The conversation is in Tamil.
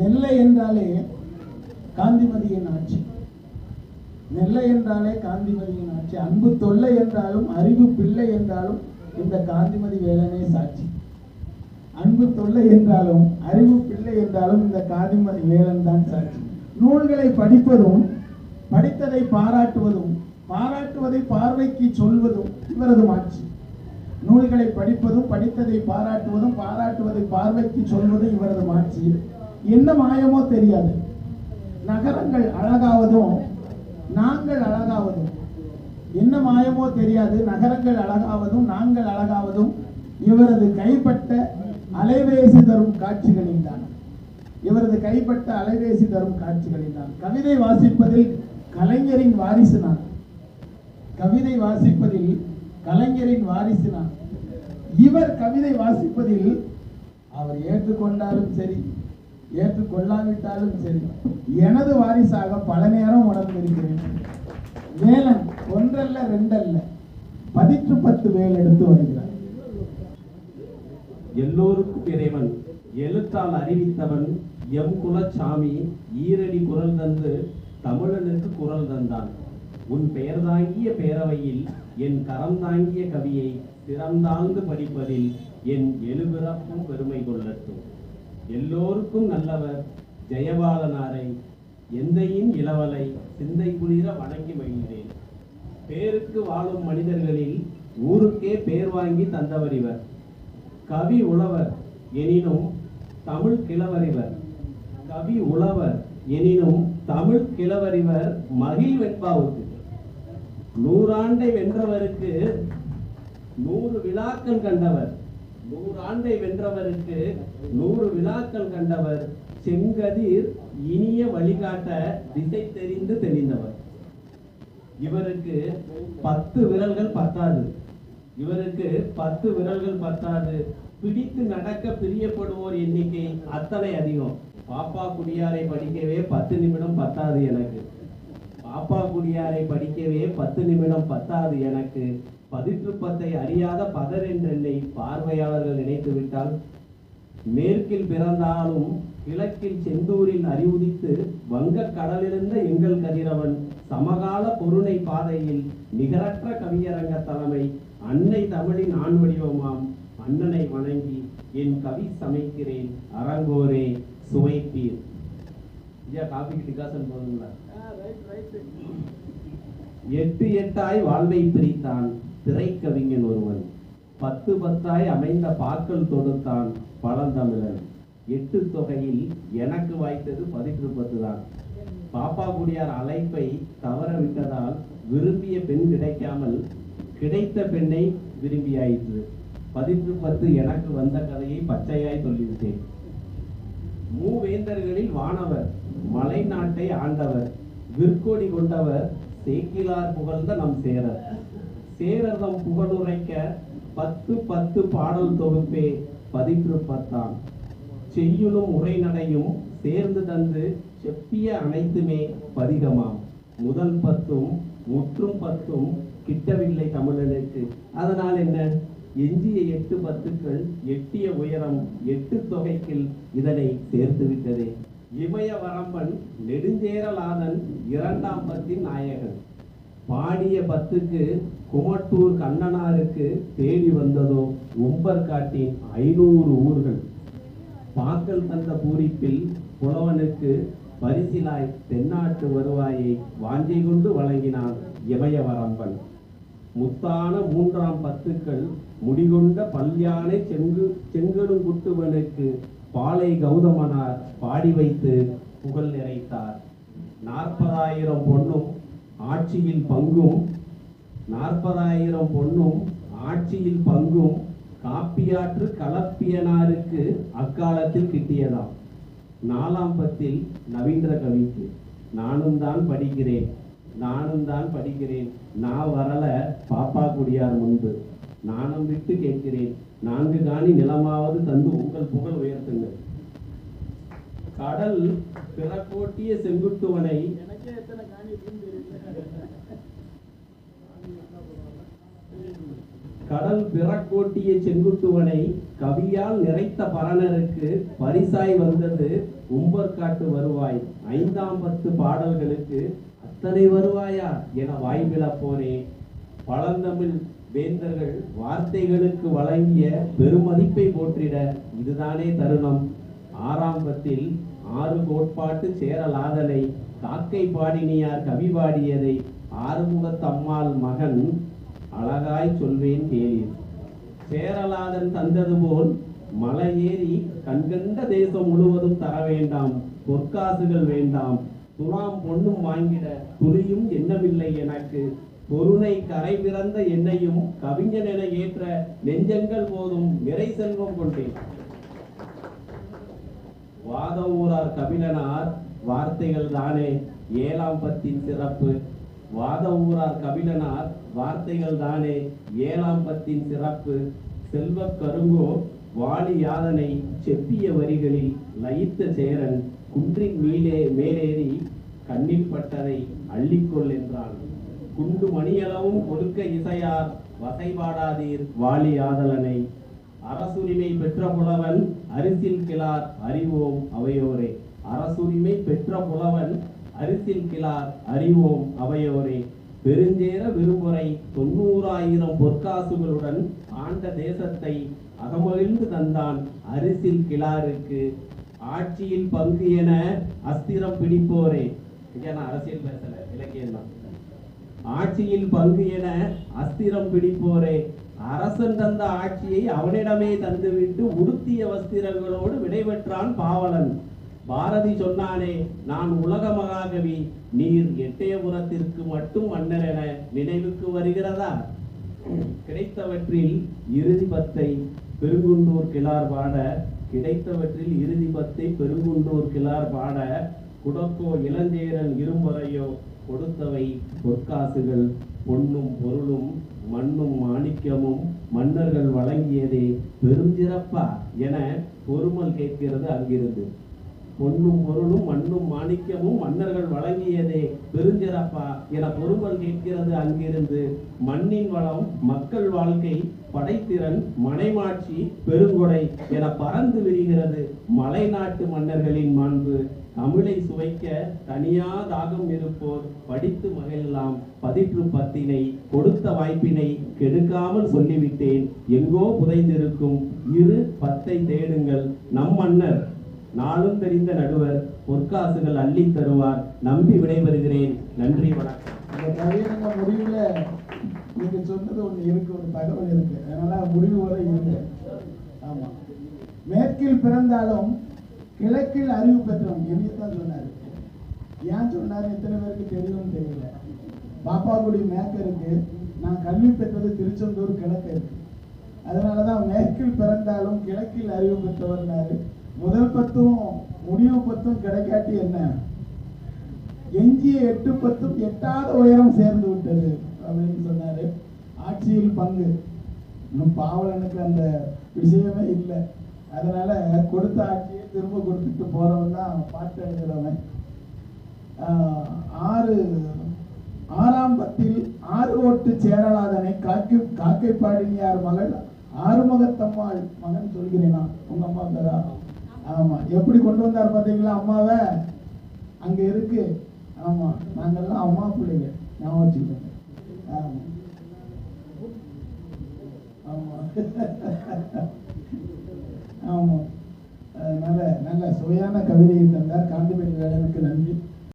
நெல்லை என்றாலே காந்திமதியின் ஆட்சி. நெல்லை என்றாலே காந்திமதியின் ஆட்சி. அன்பு தொல்லை என்றாலும் அறிவு பிள்ளை என்றாலும் இந்த காந்திமதி வேலனே சாட்சி. அன்பு தொல்லை என்றாலும் அறிவு பிள்ளை என்றாலும் இந்த காந்திமதி வேலன் தான் சாட்சி. நூல்களை படிப்பதும் படித்ததை பாராட்டுவதும் பாராட்டுவதை பார்வைக்கு சொல்வதும் இவரது ஆட்சி. நூல்களை படிப்பதும் படித்ததை பாராட்டுவதும் பாராட்டுவதை பார்வைக்கு சொல்வதும் இவரது ஆட்சி. என்ன மாயமோ தெரியாது. நகரங்கள் அழகாவதும் நாங்கள் அழகாவதும். என்ன மாயமோ தெரியாது. நகரங்கள் அழகாவதும் நாங்கள் அழகாவதும் இவரது கைப்பட்ட அலைவேசி தரும் காட்சிகளில் தான். இவரது கைப்பட்ட அலைவேசி தரும் காட்சிகளில் தான். கவிதை வாசிப்பதில் கலைஞரின் வாரிசு நான். கவிதை வாசிப்பதில் கலைஞரின் வாரிசு நான். இவர் கவிதை வாசிப்பதில் அவர் ஏற்றுக்கொண்டாலும் சரி ஏற்றுக்கொள்ளாவிட்டாலும் சரி எனது வாரிசாக பல நேரம் உணர்ந்திருக்கிறேன். வேலன் ஒன்றல்ல ரெண்டல்ல பதிற்று பத்து வேல் எடுத்து வருகிறார். எல்லோருக்கும் இறைவன் எழுத்தால் அறிவித்தவன் எம் குலச்சாமி ஈரடி குரல் தந்து தமிழனுக்கு குரல் தந்தான். உன் பெயர் தாங்கிய பேரவையில் என் கரம் தாங்கிய கவியை திறந்தாழ்ந்து படிப்பதில் என் எழுபிறப்பும் பெருமை கொள்ளட்டும். எல்லோருக்கும் நல்லவர் ஜெயபாலனாரை எந்தையின் இளவலை சிந்தை குளிர வணங்கி மகிழ்கிறேன். பேருக்கு வாழும் மனிதர்களில் ஊருக்கே பேர் வாங்கி தந்தவர் இவர். கவி உழவர் எனினும் தமிழ் கிழவரிவர் கவி உழவர் எனினும் தமிழ் கிழவரிவர் மகிழ் வெண்பாவுக்கு. நூறாண்டை வென்றவருக்கு நூறு விழாக்கள் கண்டவர். நூறாண்டை வென்றவருக்கு நூறு விழாக்கள் கண்டவர் செங்கதிர் இனிய வழிகாட்ட திசை தெரிந்து தெளிந்தவர். இவருக்கு பத்து விரல்கள் பத்தாது. இவருக்கு பத்து விரல்கள் பத்தாது. பிடித்து நடக்க பிரியப்படுவோர் எண்ணிக்கை அத்தனை அதிகம். பாப்பா குடியாரை படிக்கவே பத்து நிமிடம் பத்தாது எனக்கு. பாப்பா குடியாரை படிக்கவே பத்து நிமிடம் பத்தாது எனக்கு. பதிற்று பத்தை அறியாத பதர் என்றென்னை பார்வையாளர்கள் நினைத்து விட்டால் மேற்கில் பிறந்தாலும் கிழக்கில் செந்தூரில் அறிவுதித்து வங்கக் கடலிருந்த எங்கள் கதிரவன் சமகால பொருணை பாதையில் நிகரற்ற கவியரங்க தலைமை அன்னை தமிழின் ஆண் வடிவமாம் அண்ணனை வணங்கி என் கவி சமைக்கிறேன். அரங்கோரே சுவைப்பீர். ஐயா காபிக்கு டிகாசன் போதுங்களா? எட்டு எட்டாய் வாழ்வை பிரித்தான். திரைக்கவிஞன் ஒருவன். பத்து பத்தாய் அமைந்த பாக்கள் தொடுத்தான் பழந்தமிழன். எட்டு தொகையில் எனக்கு வாய்த்தது பதிற்று பத்து தான் பாப்பா குடியார் அழைப்பை தவற விட்டதால் விரும்பிய பெண் கிடைக்காமல் கிடைத்த பெண்ணை விரும்பியாயிற்று. பதிற்று பத்து எனக்கு வந்த கதையை பச்சையாய் சொல்லிவிட்டேன். மூவேந்தர்களில் வானவர் மலை நாட்டை ஆண்டவர் விற்கொடி கொண்டவர் சேக்கிலார் புகழ்ந்த நம் சேரர். சேரதம் புகழுரைக்க பத்து பத்து பாடல் தொகுப்பே பதிப்பிருப்பத்தான் செய்யுளும் உரைநடையும் சேர்ந்து தந்து செப்பிய அனைத்துமே பதிகமாம். முதல் பத்தும் முற்றும் பத்தும் கிட்டவில்லை தமிழனுக்கு. அதனால் என்ன? எஞ்சிய எட்டு பத்துக்கள் எட்டிய உயரம் எட்டு தொகைக்கில் இதனை சேர்த்து விட்டதே இமய வரம்பன் நெடுஞ்சேரலாதன் இரண்டாம் பத்தின் நாயகன். பாடிய பத்துக்கு குமட்டூர் கண்ணனாருக்கு தேடி வந்ததோ உம்பர்காட்டின் ஐநூறு ஊர்கள். பாக்கல் தந்த பூரிப்பில் புலவனுக்கு பரிசிலாய் தென்னாட்டு வருவாயை வாஞ்சை கொண்டு வழங்கினான் இமயவரம்பன். முத்தான மூன்றாம் பத்துக்கள் முடிகொண்ட பல்யானை செங்கு செங்கடுங்குட்டுவனுக்கு பாலை கௌதமனார் பாடி வைத்து புகழ் நிறைத்தார். நாற்பதாயிரம் பொண்ணும் ஆட்சியில் பங்கும் நாற்பதாயிரம் பொண்ணும் ஆட்சியில் பங்கும் காப்பியாற்று கலப்பியனாருக்கு அக்காலத்தில் கிட்டியதாம். நாலாம் பத்தில் நவீந்திர கவிக்கு நானும் தான் படிக்கிறேன் நானும் தான் படிக்கிறேன் நான் வரல பாப்பா குடியார் முன்பு நானும் விட்டு கேட்கிறேன் நான்கு காணி நிலமாவது தந்து உங்கள் புகழ் உயர்த்துங்கள். கடல் பிறக்கோட்டிய செங்குட்டுவனை எனக்கே எத்தனை காணி இருக்குன்னு தெரியல கடல் பிறக்கோட்டிய செங்குட்டுவனை கவியால் நிறைத்த பரணருக்கு பரிசாய் வந்தது உம்பர்காட்டு வருவாய். ஐந்தாம் பத்து பாடல்களுக்கு அத்தனை வருவாயா என வாய்விழப்போனே பழந்தமிழ் வேந்தர்கள் வார்த்தைகளுக்கு வழங்கிய பெருமதிப்பை போற்றிட இதுதானே தருணம். ஆரம்பத்தில் ஆறு கோட்பாட்டு சேரலாதலை காக்கை பாடினியார் கவி பாடியதை ஆறுமுகத்தம்மாள் மகன் அழகாய் சொல்வேன் கேளீர் சேரலாதன் தந்தது போல் மலை ஏறி கண்கண்ட தேசம் முழுவதும் தர வேண்டாம் பொற்காசுகள் வேண்டாம். துலாம் பொண்ணும் வாங்கிட துளியும் எண்ணமில்லை எனக்கு. பொருணை கரை பிறந்த என்னையும் கவிஞன் என ஏற்ற நெஞ்சங்கள் போதும் நிறை செல்வம் கொண்டேன். வாத ஊரார் கபிலனார் வார்த்தைகள் தானே. ஏழாம் பத்தின் சிறப்பு. வாத ஊரார் கபிலனார் வார்த்தைகள் தானே. ஏழாம் பத்தின் சிறப்பு. செல்வக் கருங்கோ வாலி யாதனை செப்பிய வரிகளில் லயித்த சேரன் குன்றின் மீளே மேலேறி கண்ணில் பட்டதை அள்ளிக்கொள் என்றான் குண்டு மணியளவும் கொடுக்க இசையார் வசைபாடாதீர் வாலி ஆதலனை அரசுரிமை பெற்ற புலவன் அரிசில் கிளார் அறிவோம் அவையோரே. அரசுரிமை பெற்ற புலவன் அரிசில் கிளார் அறிவோம் அவையோரே. பெருஞ்சேர விரும்புரை தொண்ணூறாயிரம் பொற்காசுகளுடன் ஆண்ட தேசத்தை அகமகிழ்ந்து தந்தான் அரிசில் கிளாருக்கு. ஆட்சியில் பங்கு என அஸ்திரம் பிடிப்போரே. நான் அரசியல் பேசல இலக்கியம் தான். ஆட்சியில் பங்கு என அஸ்திரம் பிடிப்போரே. அரசன் தந்த ஆட்சியை அவனிடமே தந்துவிட்டு உடுத்திய வஸ்திரங்களோடு விடைபெற்றான் பாவலன். பாரதி சொன்னானே நான் உலக மகாகவி நீர் எட்டயபுரத்திற்கு மட்டும் மன்னர் என நினைவுக்கு வருகிறதா? கிடைத்தவற்றில் இறுதி பத்தை பெருங்குண்டூர் கிளார் பாட கிடைத்தவற்றில் இறுதி பத்தை பெருங்குண்டூர் கிளார் பாட குடக்கோ இளஞ்சேரன் இரும்பறையோ கொடுத்தவை பொற்காசுகள் பொன்னும் பொருளும் மண்ணும் மாணிக்கமும் மன்னர்கள் வழங்கியதே பெருஞ்சிறப்பா என பொறுமல் கேட்கிறது அங்கிருந்து. பொன்னும் பொருளும் மண்ணும் மாணிக்கமும் மன்னர்கள் வழங்கியதே பெருஞ்சிறப்பா என பொறுமல் கேட்கிறது அங்கிருந்து. மண்ணின் வளம் மக்கள் வாழ்க்கை படைத்திறன் மனைமாட்சி பெருங்கொடை என பறந்து விரிகிறது மலைநாட்டு மன்னர்களின் மாண்பு. தமிழை சுவைக்க தனியா தாகம் இருப்போர் படித்து மகிழலாம். பதிற்று பத்தினை கொடுத்த வாய்ப்பினை கெடுக்காமல் சொல்லிவிட்டேன். எங்கோ புதைந்திருக்கும் இரு பத்தை தேடுங்கள். நம் மன்னர் நாளும் தெரிந்த நடுவர் பொற்காசுகள் அள்ளி தருவார். நம்பி விடைபெறுகிறேன். நன்றி வணக்கம். இந்த கவியரங்க முடிவுல நீங்க சொன்னது ஒண்ணு இருக்கு ஒரு தகவல் இருக்கு. அதனால முடிவு வரை இருக்கு ஆமா. மேற்கில் பிறந்தாலும் கிழக்கில் அறிவு பெற்றவன். என்னையத்தான் சொன்னாரு. ஏன் சொன்னாரு? எத்தனை பேருக்கு தெரியும் தெரியல. பாப்பாக்குடி மேற்க இருக்கு. நான் கல்வி பெற்றது திருச்செந்தூர் கிழக்கு இருக்கு. அதனாலதான் மேற்கில் பிறந்தாலும் கிழக்கில் அறிவு பெற்றவர்னாரு. முதல் பத்தும் முடிவு பத்தும் கிடைக்காட்டி என்ன? எஞ்சிய எட்டு பத்தும் எட்டாத உயரம் சேர்ந்து விட்டது அப்படின்னு சொன்னாரு. ஆட்சியில் பங்கு. இன்னும் பாவலனுக்கு அந்த விஷயமே இல்லை. அதனால கொடுத்த ஆட்சியை திரும்ப கொடுத்துட்டு போறவன் தான் பாட்டு எழுதுறவன். ஆறு ஆறாம் பத்தில் ஆறு ஓட்டு சேரலாதனை காக்கை காக்கை பாடினியார் மகள் ஆறுமுகத்தம்மாள் மகன் சொல்கிறேனா உங்க அம்மா பேரா? ஆமாம் எப்படி கொண்டு வந்தார் பார்த்தீங்களா அம்மாவை? அங்கே இருக்கு. ஆமாம் நாங்கெல்லாம் அம்மா பிள்ளைங்க. ஞாபகம் வச்சுக்கோங்க. ஆமாம் ஆமாம் ஆமாம் அதனால் நல்ல சுவையான கவிதையை தந்தார். காந்தி